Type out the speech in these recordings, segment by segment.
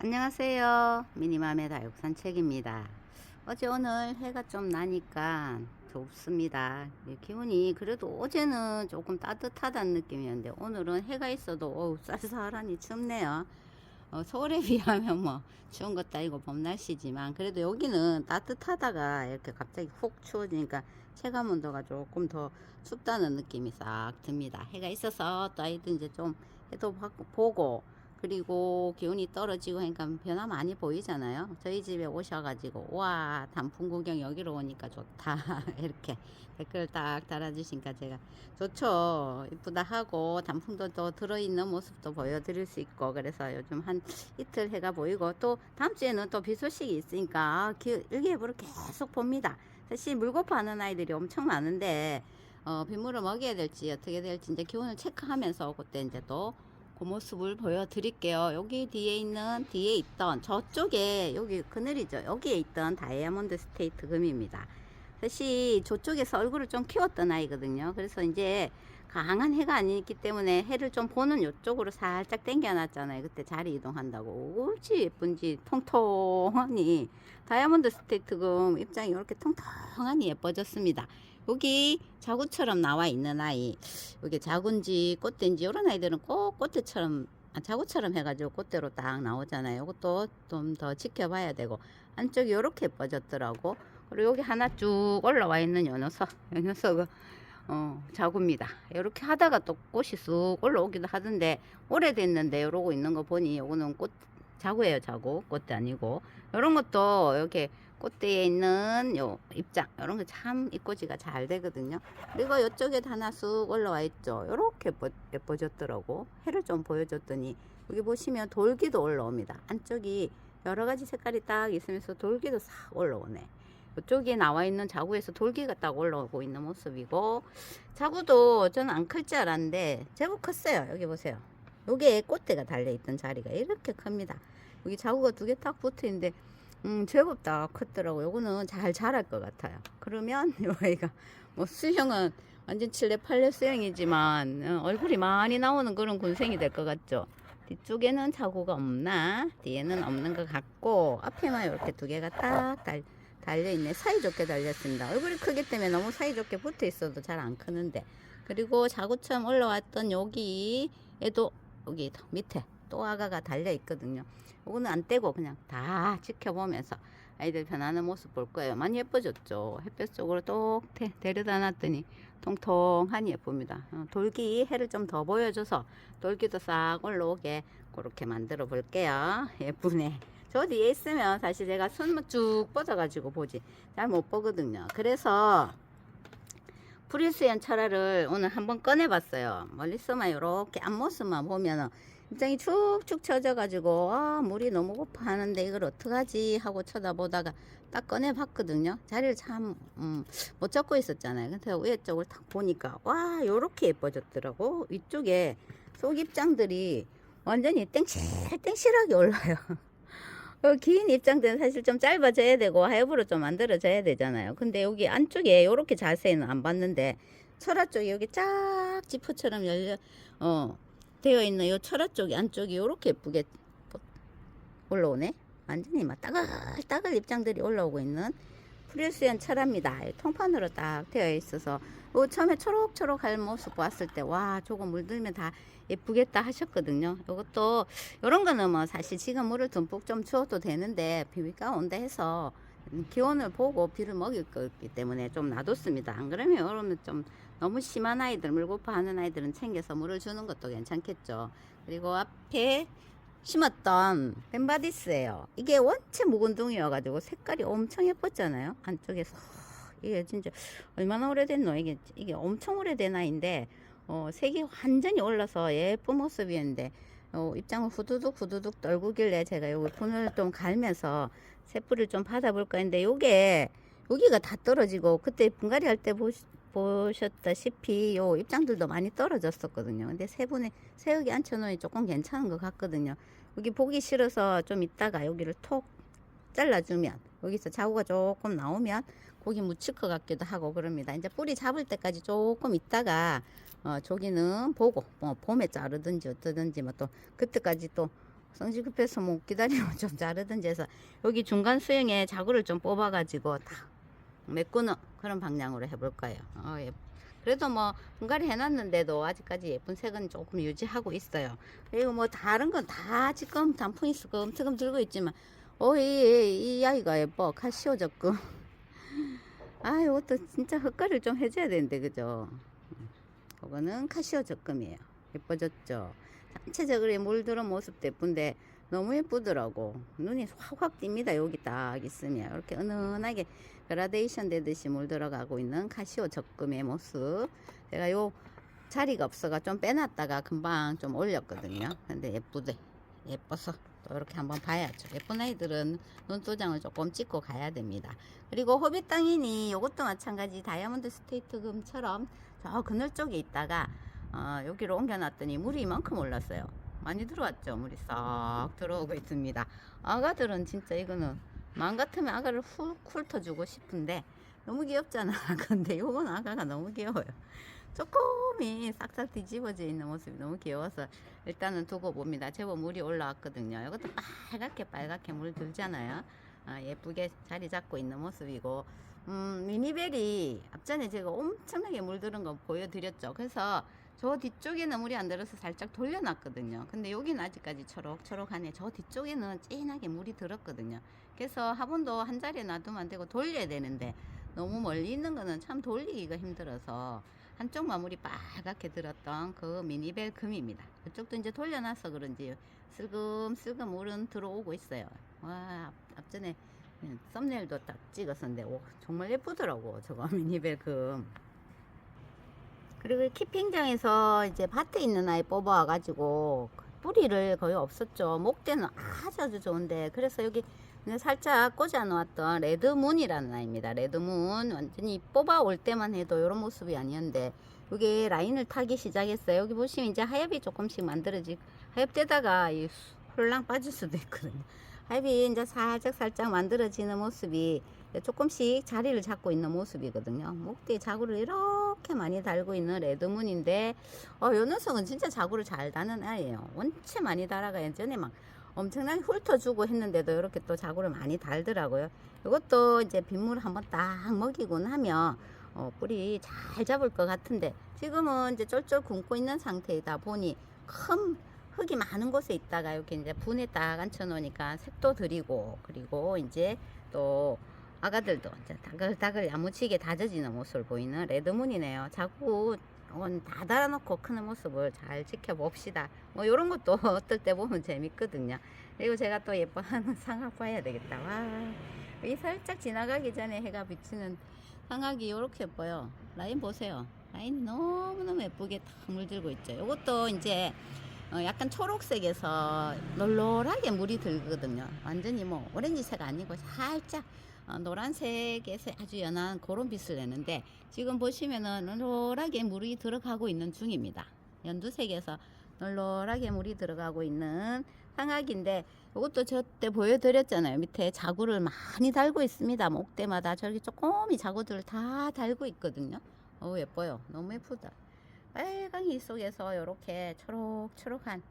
안녕하세요. 미니맘의 다육 산책입니다. 어제 오늘 해가 좀 나니까 덥습니다. 이 기온이 그래도 어제는 조금 따뜻하다는 느낌이었는데 오늘은 해가 있어도 어우 쌀쌀하니 춥네요. 어, 서울에 비하면 뭐 추운 것도 아니고 봄 날씨지만 그래도 여기는 따뜻하다가 이렇게 갑자기 훅 추워지니까 체감 온도가 조금 더 춥다는 느낌이 싹 듭니다. 해가 있어서 또 아이들 이제 좀 해도 봐- 보고 그리고 기온이 떨어지고 하니까 변화 많이 보이잖아요. 저희 집에 오셔가지고 와 단풍 구경 여기로 오니까 좋다 이렇게 댓글 딱 달아주시니까 제가 좋죠 이쁘다 하고 단풍도 또 들어있는 모습도 보여드릴 수 있고 그래서 요즘 한 이틀 해가 보이고 또 다음 주에는 또 비 소식이 있으니까 일기예보를 계속 봅니다. 사실 물고파하는 아이들이 엄청 많은데 어, 빗물을 먹여야 될지 어떻게 될지 이제 기온을 체크하면서 그때 이제 또그 모습을 보여드릴게요. 여기 뒤에 있는 뒤에 있던 저쪽에 여기 그늘이죠. 여기에 있던 다이아몬드 스테이트 금입니다. 사실 저쪽에서 얼굴을 좀 키웠던 아이거든요. 그래서 이제 강한 해가 아니기 때문에 해를 좀 보는 이쪽으로 살짝 당겨놨잖아요. 그때 자리 이동한다고. 옳지 예쁜지 통통하니 다이아몬드 스테이트 금 입장이 이렇게 통통하니 예뻐졌습니다. 여기 자구처럼 나와 있는 아이 이게 자군지 꽃대인지 이런 아이들은 꼭 꽃대처럼 아, 자구처럼 해가지고 꽃대로 딱 나오잖아요. 이것도 좀 더 지켜봐야 되고 안쪽이 이렇게 예뻐졌더라고. 그리고 여기 하나 쭉 올라와 있는 요 녀석, 요 녀석은 어, 자구입니다. 이렇게 하다가 또 꽃이 쑥 올라오기도 하던데 오래됐는데 이러고 있는 거 보니 요거는 꽃 자구예요, 자구. 꽃대 아니고 이런 것도 이렇게 꽃대에 있는 요 입장 이런 거 참 입꼬지가 잘 되거든요. 그리고 이쪽에 하나 쑥 올라와 있죠. 이렇게 예뻐, 예뻐졌더라고. 해를 좀 보여줬더니 여기 보시면 돌기도 올라옵니다. 안쪽이 여러 가지 색깔이 딱 있으면서 돌기도 싹 올라오네. 이쪽에 나와 있는 자구에서 돌기가 딱 올라오고 있는 모습이고 자구도 저는 안 클 줄 알았는데 제법 컸어요. 여기 보세요. 여기에 꽃대가 달려있던 자리가 이렇게 큽니다. 여기 자구가 두 개 딱 붙어 있는데 음, 제법 다 컸더라고. 요거는 잘 자랄 것 같아요. 그러면 요 아이가 뭐 수형은 완전 칠레 팔레 수형이지만 어, 얼굴이 많이 나오는 그런 군생이 될 것 같죠. 뒤쪽에는 자구가 없나? 뒤에는 없는 것 같고 앞에만 이렇게 두 개가 딱 달, 달려있네. 사이좋게 달렸습니다. 얼굴이 크기 때문에 너무 사이좋게 붙어 있어도 잘 안 크는데 그리고 자구처럼 올라왔던 여기에도 여기 밑에 또 아가가 달려 있거든요. 요거는 안 떼고 그냥 다 지켜보면서 아이들 변하는 모습 볼 거예요. 많이 예뻐졌죠. 햇볕 쪽으로 똑 대- 데려다 놨더니 통통하니 예쁩니다. 어, 돌기 해를 좀 더 보여줘서 돌기도 싹 올라오게 그렇게 만들어 볼게요. 예쁘네. 저 뒤에 있으면 사실 제가 손쭉 뻗어가지고 보지 잘 못 보거든요. 그래서 프리스연 철화를 오늘 한번 꺼내봤어요. 멀리서만 이렇게 앞모습만 보면은 입장이 축축 처져가지고 아 물이 너무 고파 하는데 이걸 어떡하지 하고 쳐다보다가 딱 꺼내봤거든요. 자리를 참 음, 못 잡고 있었잖아요. 근데 위에 쪽을 딱 보니까 와 요렇게 예뻐졌더라고. 위쪽에 속 입장들이 완전히 땡실 땡실하게 올라요. 어, 긴 입장들은 사실 좀 짧아져야 되고 하엽으로 좀 만들어져야 되잖아요. 근데 여기 안쪽에 요렇게 자세히는 안 봤는데 철화 쪽이 여기 쫙 지퍼처럼 열려 어 되어 있는 요 철화 쪽이 안쪽이 요렇게 예쁘게 올라오네. 완전히 막 따글따글 입장들이 올라오고 있는 철화입니다. 이 통판으로 딱 되어 있어서 요 처음에 초록초록 할 모습 봤을 때 와 저거 물들면 다 예쁘겠다 하셨거든요. 요것도 요런 거는 뭐 사실 지금 물을 듬뿍 좀 주어도 되는데 비비가 온다 해서 기온을 보고 비를 먹일 거기 때문에 좀 놔뒀습니다. 안 그러면 여러분 좀 너무 심한 아이들 물고파 하는 아이들은 챙겨서 물을 주는 것도 괜찮겠죠. 그리고 앞에 심었던 벤바디스예요. 이게 원체 묵은둥이여가지고 색깔이 엄청 예뻤잖아요. 안쪽에 서 이게 진짜 얼마나 오래됐노 이게 이게 엄청 오래된 아이인데 어, 색이 완전히 올라서 예쁜 모습이었는데 어, 입장을 후두둑 후두둑 떨구길래 제가 여기 분을 좀 갈면서 새뿌리를 좀 받아볼까 했는데 요게 여기가 다 떨어지고 그때 분갈이 할 때 보 셨다시피 요 입장들도 많이 떨어졌었거든요. 근데 세 분에 세우기 앉혀놓으니 조금 괜찮은 것 같거든요. 여기 보기 싫어서 좀 있다가 여기를 톡 잘라주면 여기서 자구가 조금 나오면 고기 묻힐 것 같기도 하고 그럽니다. 이제 뿌리 잡을 때까지 조금 있다가 어, 조기는 보고 뭐 봄에 자르든지 어떠든지 뭐 또 그때까지 또 성질 급해서 못 기다리면 좀 자르든지 해서 여기 중간 수영에 자구를 좀 뽑아가지고 딱 메꾸는 그런 방향으로 해볼 거예요. 어, 예. 그래도 뭐 분갈이 해놨는데도 아직까지 예쁜 색은 조금 유지하고 있어요. 그리고 뭐 다른 건 다 지금 단풍이 스금스금 들고 있지만 어이 이, 이 아이가 예뻐 카시오 적금. 아 이것도 진짜 헛갈이를 좀 해줘야 되는데 그죠? 이거는 카시오 적금이에요. 예뻐졌죠? 전체적으로 물들어 모습도 예쁜데 너무 예쁘더라고. 눈이 확확 띕니다. 여기 딱 있으면. 이렇게 은은하게 그라데이션 되듯이 물들어가고 있는 카시오 적금의 모습. 제가 요 자리가 없어가 좀 빼놨다가 금방 좀 올렸거든요. 근데 예쁘대. 예뻐서 또 이렇게 한번 봐야죠. 예쁜 아이들은 눈도장을 조금 찍고 가야 됩니다. 그리고 호빗 땅이니 이것도 마찬가지 다이아몬드 스테이트 금처럼 저 그늘 쪽에 있다가 어, 여기로 옮겨놨더니 물이 이만큼 올랐어요. 많이 들어왔죠. 물이 싹 들어오고 있습니다. 아가들은 진짜 이거는 마음 같으면 아가를 훌 훑어주고 싶은데 너무 귀엽잖아. 근데 요건 아가가 너무 귀여워요. 조금이 싹싹 뒤집어져 있는 모습이 너무 귀여워서 일단은 두고 봅니다. 제법 물이 올라왔거든요. 이것도 빨갛게 빨갛게 물 들잖아요. 아, 예쁘게 자리 잡고 있는 모습이고 음, 미니벨이 앞전에 제가 엄청나게 물들은 거 보여드렸죠. 그래서 저 뒤쪽에는 물이 안 들어서 살짝 돌려놨거든요. 근데 여기는 아직까지 초록초록하네. 저 뒤쪽에는 진하게 물이 들었거든요. 그래서 화분도 한 자리에 놔두면 안 되고 돌려야 되는데 너무 멀리 있는 거는 참 돌리기가 힘들어서 한쪽만 물이 빨갛게 들었던 그 미니벨 금입니다. 그쪽도 이제 돌려놔서 그런지 슬금슬금 물은 들어오고 있어요. 와, 앞, 앞전에 음, 썸네일도 딱 찍었었는데 오, 정말 예쁘더라고 저거 미니벨 금. 그리고 이 키핑장에서 이제 밭에 있는 아이 뽑아와가지고 뿌리를 거의 없었죠. 목대는 아주 아주 좋은데 그래서 여기 살짝 꽂아 놓았던 레드문이라는 아이입니다. 레드문 완전히 뽑아 올 때만 해도 이런 모습이 아니었는데 이게 라인을 타기 시작했어요. 여기 보시면 이제 하엽이 조금씩 만들어지 하엽되다가 이 홀랑 빠질 수도 있거든요. 하엽이 이제 살짝 살짝 만들어지는 모습이 조금씩 자리를 잡고 있는 모습이거든요. 목대에 자구를 이렇게 많이 달고 있는 레드문인데 어, 요 녀석은 진짜 자구를 잘 다는 아이예요. 원체 많이 달아가 예전에 막 엄청나게 훑어주고 했는데도 이렇게 또 자구를 많이 달더라고요. 이것도 이제 빗물 한번 딱 먹이고 나면 어, 뿌리 잘 잡을 것 같은데 지금은 이제 쫄쫄 굶고 있는 상태이다 보니 큰 흙이 많은 곳에 있다가 이렇게 이제 분에 딱 앉혀 놓으니까 색도 들이고 그리고 이제 또 아가들도 다글다글 야무치게 다져지는 모습을 보이는 레드문이네요. 자꾸 다 달아놓고 크는 모습을 잘 지켜봅시다. 뭐 이런 것도 어떨 때 보면 재밌거든요. 그리고 제가 또 예뻐하는 상악 봐야 되겠다. 와, 이 살짝 지나가기 전에 해가 비치는 상악이 이렇게 예뻐요. 라인 보세요. 라인이 너무너무 예쁘게 탁 물들고 있죠. 이것도 이제 어, 약간 초록색에서 널널하게 물이 들거든요. 완전히 뭐 오렌지색 아니고 살짝 어, 노란색에서 아주 연한 그런 빛을 내는데 지금 보시면은 널널하게 물이 들어가고 있는 중입니다. 연두색에서 널널하게 물이 들어가고 있는 상악인데 이것도 저때 보여드렸잖아요. 밑에 자구를 많이 달고 있습니다. 목대마다 저기 조금이 자구들을 다 달고 있거든요. 어 예뻐요. 너무 예쁘다. 빨강이 속에서 이렇게 초록초록한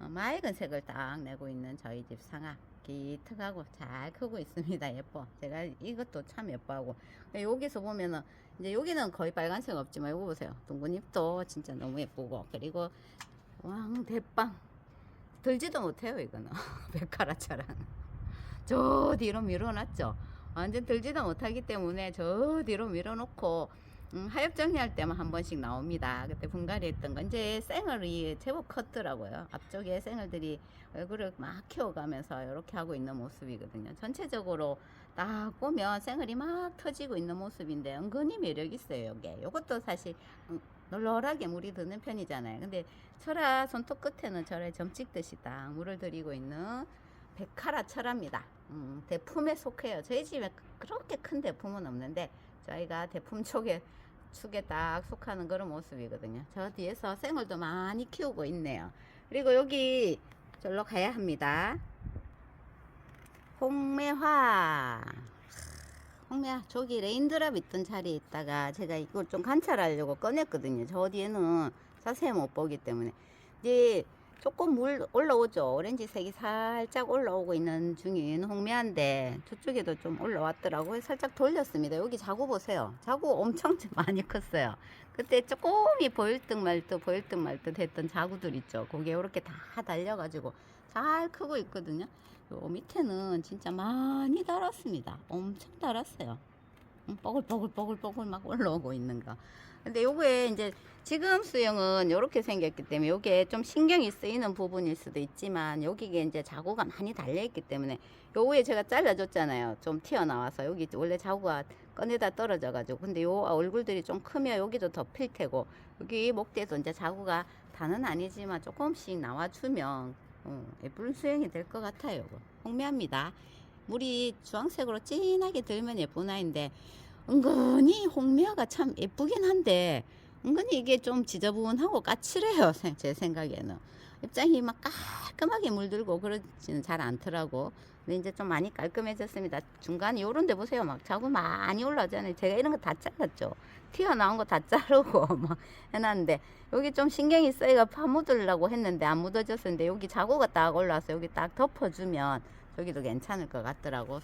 어, 맑은 색을 딱 내고 있는 저희 집 상아 기특하고 잘 크고 있습니다. 예뻐. 제가 이것도 참 예뻐하고. 여기서 보면은 이제 여기는 거의 빨간색 없지만 이거 보세요. 둥근 잎도 진짜 너무 예쁘고. 그리고 왕 대빵. 들지도 못해요 이거는. 백화라처럼 저 뒤로 밀어놨죠. 완전 들지도 못하기 때문에 저 뒤로 밀어놓고 음, 하엽 정리할 때만 한 번씩 나옵니다. 그때 분갈이 했던 거. 이제 쌩얼이 제법 컸더라고요. 앞쪽에 쌩얼들이 얼굴을 막 키워가면서 이렇게 하고 있는 모습이거든요. 전체적으로 딱 보면 쌩얼이 막 터지고 있는 모습인데 은근히 매력 있어요. 이게. 요것도 사실 음, 널널하게 물이 드는 편이잖아요. 근데 철화 손톱 끝에는 철화에 점 찍듯이 딱 물을 들이고 있는 백화라 철화입니다. 음, 대품에 속해요. 저희 집에 그렇게 큰 대품은 없는데 저희가 대품 쪽에 축에 딱 속하는 그런 모습이거든요. 저 뒤에서 생얼도 많이 키우고 있네요. 그리고 여기 절로 가야 합니다. 홍매화. 홍미야 저기 레인드랍 있던 자리에 있다가 제가 이걸 좀 관찰하려고 꺼냈거든요. 저 뒤에는 자세히 못 보기 때문에 이제 조금 물 올라오죠. 오렌지색이 살짝 올라오고 있는 중인 홍미한데 저쪽에도 좀 올라왔더라고요. 살짝 돌렸습니다. 여기 자구 보세요. 자구 엄청 많이 컸어요. 그때 조금이 보일 듯 말 듯 보일 듯 말 듯 했던 자구들 있죠. 거기에 이렇게 다 달려가지고 잘 크고 있거든요. 요 밑에는 진짜 많이 달았습니다. 엄청 달았어요. 음, 뽀글뽀글뽀글뽀글 막 올라오고 있는 거. 근데 요게 이제 지금 수영은 이렇게 생겼기 때문에 요게 좀 신경이 쓰이는 부분일 수도 있지만 여기에 이제 자구가 많이 달려있기 때문에 요 위에 제가 잘라줬잖아요. 좀 튀어나와서 여기 원래 자구가 꺼내다 떨어져가지고 근데 요 얼굴들이 좀 크면 여기도 더필 테고 여기 목대도 이제 자구가 다는 아니지만 조금씩 나와주면 어, 예쁜 수영이 될 것 같아요. 홍미합니다. 물이 주황색으로 진하게 들면 예쁜 아이인데 은근히 홍미화가 참 예쁘긴 한데 은근히 이게 좀 지저분하고 까칠해요. 생- 제 생각에는. 입장이 막 깔끔하게 물들고 그러지는 잘 않더라고. 근데 이제 좀 많이 깔끔해졌습니다. 중간에 요런 데 보세요. 막 자꾸 많이 올라오잖아요. 제가 이런 거 다 잘랐죠. 튀어나온 거 다 자르고 막 해놨는데 여기 좀 신경이 쓰이가 파묻으려고 했는데 안 묻어졌었는데 여기 자구가 딱 올라와서 여기 딱 덮어주면 저기도 괜찮을 것 같더라고.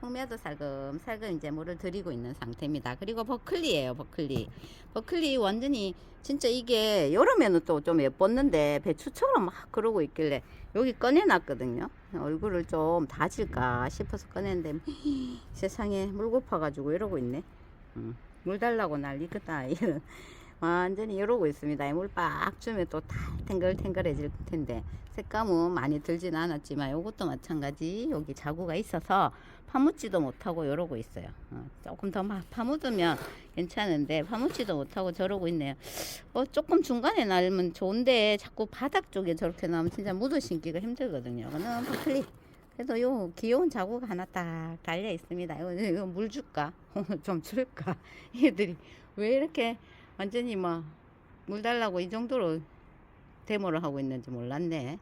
송- 홍미화도 살금살금 이제 물을 들이고 있는 상태입니다. 그리고 버클리예요, 버클리. 버클리 완전히 진짜 이게 여름에는 또 좀 예뻤는데 배추처럼 막 그러고 있길래 여기 꺼내놨거든요. 얼굴을 좀 다질까 싶어서 꺼냈는데 세상에 물 고파가지고 이러고 있네. 음, 물 달라고 난리겠다. 이런. 완전히 이러고 있습니다. 물 빡 주면 또 다 탱글탱글해질 텐데 색감은 많이 들진 않았지만 이것도 마찬가지 여기 자구가 있어서 파묻지도 못하고 이러고 있어요. 어, 조금 더막 파묻으면 괜찮은데 파묻지도 못하고 저러고 있네요. 어, 조금 중간에 날면 좋은데 자꾸 바닥 쪽에 저렇게 나오면 진짜 묻어 신기가 힘들거든요. 이거는 버클리. 그래도 요 귀여운 자구가 하나 딱 달려 있습니다. 이거, 이거 물 줄까? 좀 줄까? 얘들이 왜 이렇게 완전히 막물 달라고 이 정도로 데모를 하고 있는지 몰랐네.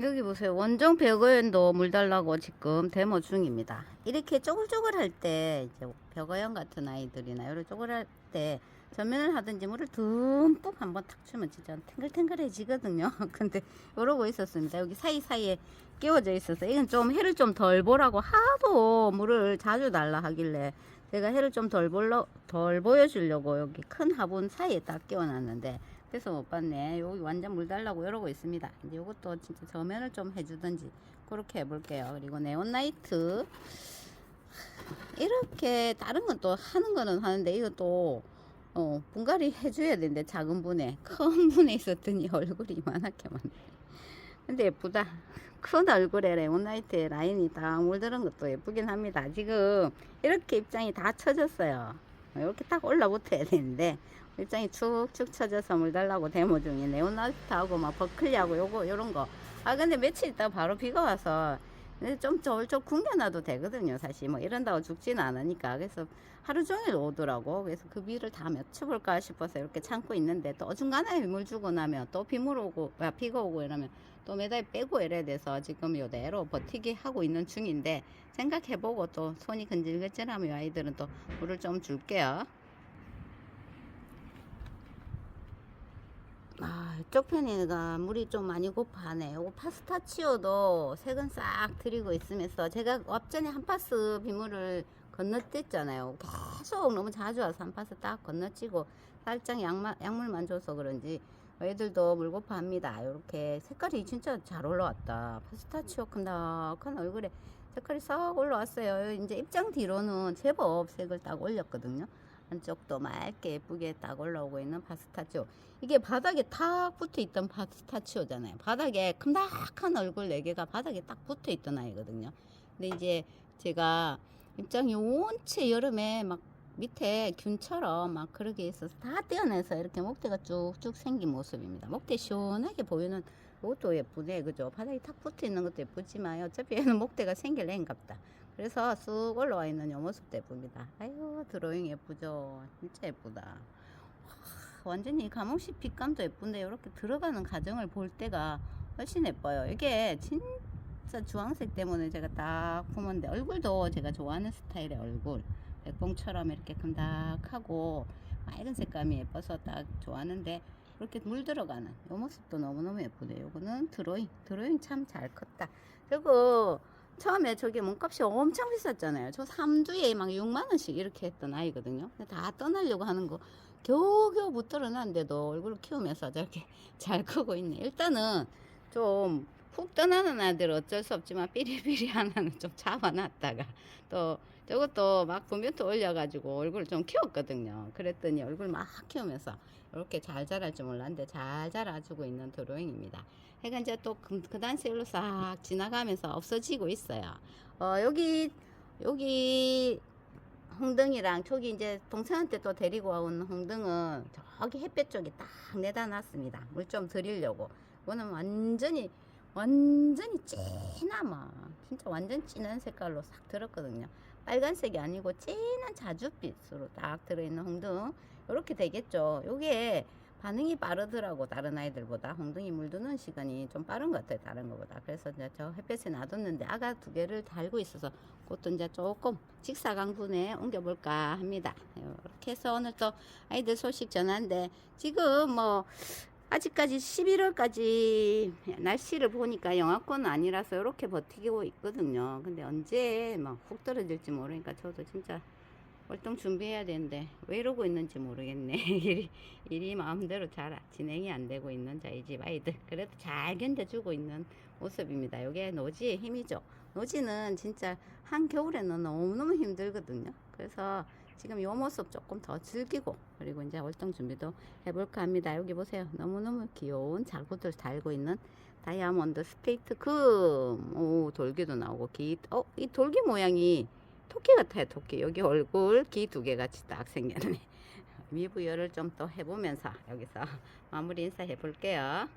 여기 보세요. 원정 벽어연도 물 달라고 지금 데모 중입니다. 이렇게 쪼글쪼글 할 때, 이제 벽어연 같은 아이들이나 이런 쪼글할 때, 전면을 하든지 물을 듬뿍 한번 탁 주면 진짜 탱글탱글해지거든요. 근데 이러고 있었습니다. 여기 사이사이에 끼워져 있어서 이건 좀 해를 좀 덜 보라고 하도 물을 자주 달라 하길래 제가 해를 좀 덜 볼러 덜 보여주려고 여기 큰 화분 사이에 딱 끼워놨는데 그래서 못 봤네. 여기 완전 물 달라고 이러고 있습니다. 이제 이것도 진짜 저면을 좀 해주든지 그렇게 해볼게요. 그리고 네온라이트 이렇게 다른 건 또 하는 거는 하는데 이것도 어, 분갈이 해줘야 되는데 작은 분에 큰 분에 있었더니 얼굴이 이만하게 많네. 근데 예쁘다. 큰 얼굴에 레몬라이트에 라인이 딱 물드는 것도 예쁘긴 합니다. 지금 이렇게 입장이 다 쳐졌어요. 이렇게 딱 올라붙어야 되는데 입장이 축축 쳐져서 물 달라고 데모 중에 네온라이트하고 막 버클리하고 요거 요런 거. 아 근데 며칠 있다 가 바로 비가 와서 좀 저쪽 궁겨놔도 되거든요. 사실 뭐 이런다고 죽지는 않으니까 그래서 하루 종일 오더라고. 그래서 그 비를 다 맞춰볼까 싶어서 이렇게 참고 있는데 또 중간에 물 주고 나면 또 비물 오고 아, 비가 오고 이러면 또 매달 빼고 이래야 돼서 지금 요대로 버티기 하고 있는 중인데 생각해보고 또 손이 근질근질하면 이 아이들은 또 물을 좀 줄게요. 아, 이쪽 편에가 물이 좀 많이 고파하네. 요거 파스타치오도 색은 싹 들이고 있으면서 제가 앞전에 한 파스 비물을 건너뛰었잖아요. 계속 너무 자주 와서 한 파스 딱 건너뛰고 살짝 약마, 약물만 줘서 그런지 애들도 물 고파합니다. 이렇게 색깔이 진짜 잘 올라왔다. 파스타치오 큰다큰 얼굴에 색깔이 싹 올라왔어요. 이제 입장 뒤로는 제법 색을 딱 올렸거든요. 한쪽도 맑게 예쁘게 딱 올라오고 있는 파스타치오. 이게 바닥에 탁 붙어 있던 파스타치오잖아요. 바닥에 큼닥한 얼굴 네 개가 바닥에 딱 붙어 있던 아이거든요. 근데 이제 제가 입장이 온체 여름에 막 밑에 균처럼 막 그렇게 있어서 다 떼어내서 이렇게 목대가 쭉쭉 생긴 모습입니다. 목대 시원하게 보이는 이것도 예쁘네. 그죠? 바닥에 탁 붙어 있는 것도 예쁘지만 어차피 얘는 목대가 생길래인갑다. 그래서 쑥 올라와 있는 요 모습도 예쁩니다. 아유 드로잉 예쁘죠? 진짜 예쁘다. 와, 완전히 가목식 빛감도 예쁜데 이렇게 들어가는 과정을 볼 때가 훨씬 예뻐요. 이게 진짜 주황색 때문에 제가 딱 품었는데 얼굴도 제가 좋아하는 스타일의 얼굴 백봉처럼 이렇게 금닥하고 맑은 색감이 예뻐서 딱 좋아하는데 그렇게 물 들어가는 요 모습도 너무너무 예쁘네 요거는 드로잉 드로잉 참 잘 컸다 그리고 처음에 저게 몸값이 엄청 비쌌잖아요. 저 3주에 막 6만원씩 이렇게 했던 아이거든요. 다 떠나려고 하는 거 겨우겨우 못 드러났는데도 얼굴 키우면서 저렇게 잘 크고 있네. 일단은 좀 훅 떠나는 아들 어쩔 수 없지만 삐리삐리 하나는 좀 잡아놨다가 또 저것도 막 분변토 올려가지고 얼굴을 좀 키웠거든요. 그랬더니 얼굴 막 키우면서 이렇게 잘 자랄 줄 몰랐는데 잘 자라주고 있는 드로잉입니다. 해가 이제 또 그, 그 단 세월로 싹 지나가면서 없어지고 있어요. 어, 여기 여기 홍등이랑 저기 이제 동생한테 또 데리고 온 홍등은 저기 햇볕 쪽에 딱 내다 놨습니다. 물 좀 드리려고. 이거는 완전히 완전히 진하마 진짜 완전 진한 색깔로 싹 들었거든요 빨간색이 아니고 진한 자줏빛으로 딱 들어있는 홍등. 이렇게 되겠죠. 요게 반응이 빠르더라고 다른 아이들보다. 홍등이 물드는 시간이 좀 빠른 것 같아요 다른 것보다. 그래서 이제 저 햇볕에 놔뒀는데 아가 두 개를 달고 있어서 그것도 이제 조금 직사광분에 옮겨볼까 합니다. 이렇게 해서 오늘 또 아이들 소식 전한데 지금 뭐 아직까지 11월까지 날씨를 보니까 영하권은 아니라서 이렇게 버티고 있거든요. 근데 언제 막 훅 떨어질지 모르니까 저도 진짜 활동 준비해야 되는데 왜 이러고 있는지 모르겠네. 일이, 일이 마음대로 잘 진행이 안 되고 있는 저희 집 아이들. 그래도 잘 견뎌주고 있는 모습입니다. 이게 노지의 힘이죠. 노지는 진짜 한겨울에는 너무너무 힘들거든요. 그래서 지금 이 모습 조금 더 즐기고 그리고 이제 활동 준비도 해볼까 합니다. 여기 보세요. 너무너무 귀여운 자구들 달고 있는 다이아몬드 스테이트 금. 오, 돌기도 나오고 기, 어, 이 돌기 모양이 토끼 같아요. 토끼. 여기 얼굴 기 두 개 같이 딱 생겼네. 미부여를 좀 또 해보면서 여기서 마무리 인사해 볼게요.